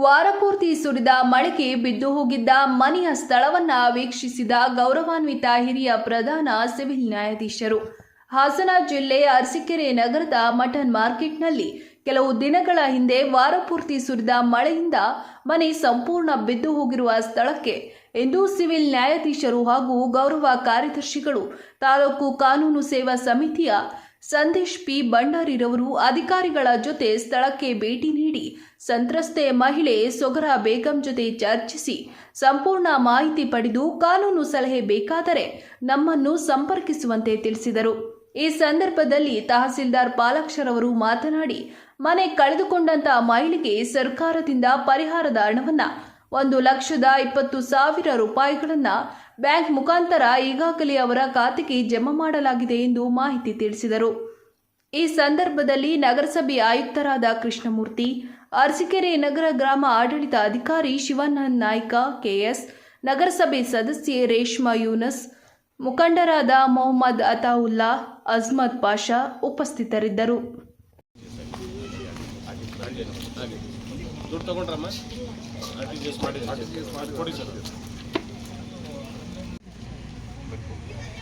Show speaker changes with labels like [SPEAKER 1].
[SPEAKER 1] ವಾರಪೂರ್ತಿ ಸುರಿದ ಮಳೆಗೆ ಬಿದ್ದು ಹೋಗಿದ್ದ ಮನೆಯ ಸ್ಥಳವನ್ನ ವೀಕ್ಷಿಸಿದ ಗೌರವಾನ್ವಿತ ಹಿರಿಯ ಪ್ರಧಾನ ಸಿವಿಲ್ ನ್ಯಾಯಾಧೀಶರು. ಹಾಸನ ಜಿಲ್ಲೆ ಅರಸೀಕೆರೆ ನಗರದ ಮಟನ್ ಮಾರ್ಕೆಟ್ನಲ್ಲಿ ಕೆಲವು ದಿನಗಳ ಹಿಂದೆ ವಾರಪೂರ್ತಿ ಸುರಿದ ಮಳೆಯಿಂದ ಮನೆ ಸಂಪೂರ್ಣ ಬಿದ್ದು ಹೋಗಿರುವ ಸ್ಥಳಕ್ಕೆ ಇಂದು ಸಿವಿಲ್ ನ್ಯಾಯಾಧೀಶರು ಹಾಗೂ ಗೌರವ ಕಾರ್ಯದರ್ಶಿಗಳು ತಾಲೂಕು ಕಾನೂನು ಸೇವಾ ಸಮಿತಿಯ ಸಂದೇಶ್ ಪಿ. ಭಂಡಾರಿರವರು ಅಧಿಕಾರಿಗಳ ಜೊತೆ ಸ್ಥಳಕ್ಕೆ ಭೇಟಿ ನೀಡಿ ಸಂತ್ರಸ್ತೆ ಮಹಿಳೆ ಸೊಗರ ಬೇಗಂ ಜೊತೆ ಚರ್ಚಿಸಿ ಸಂಪೂರ್ಣ ಮಾಹಿತಿ ಪಡೆದು ಕಾನೂನು ಸಲಹೆ ಬೇಕಾದರೆ ನಮ್ಮನ್ನು ಸಂಪರ್ಕಿಸುವಂತೆ ತಿಳಿಸಿದರು. ಈ ಸಂದರ್ಭದಲ್ಲಿ ತಹಸೀಲ್ದಾರ್ ಪಾಲಾಕ್ಷರವರು ಮಾತನಾಡಿ, ಮನೆ ಕಳೆದುಕೊಂಡಂತ ಮಹಿಳೆಗೆ ಸರ್ಕಾರದಿಂದ ಪರಿಹಾರದ ಹಣವನ್ನು ಒಂದು ಲಕ್ಷದ ಇಪ್ಪತ್ತು ಸಾವಿರ ರೂಪಾಯಿಗಳನ್ನ ಬ್ಯಾಂಕ್ ಮುಖಾಂತರ ಈಗಾಗಲೇ ಅವರ ಖಾತೆಗೆ ಜಮಾ ಮಾಡಲಾಗಿದೆ ಎಂದು ಮಾಹಿತಿ ತಿಳಿಸಿದರು. ಈ ಸಂದರ್ಭದಲ್ಲಿ ನಗರಸಭೆ ಆಯುಕ್ತರಾದ ಕೃಷ್ಣಮೂರ್ತಿ, ಅರಸಿಕೆರೆ ನಗರ ಗ್ರಾಮ ಆಡಳಿತ ಅಧಿಕಾರಿ ಶಿವಾನಂದ್ ನಾಯ್ಕ, ಕೆಎಸ್, ನಗರಸಭೆ ಸದಸ್ಯೆ ರೇಷ್ಮಾ ಯೂನಸ್, ಮುಖಂಡರಾದ ಮೊಹಮ್ಮದ್ ಅತಾವುಲ್ಲಾ ಅಜ್ಮದ್ ಪಾಷಾ ಉಪಸ್ಥಿತರಿದ್ದರು.
[SPEAKER 2] Thank you.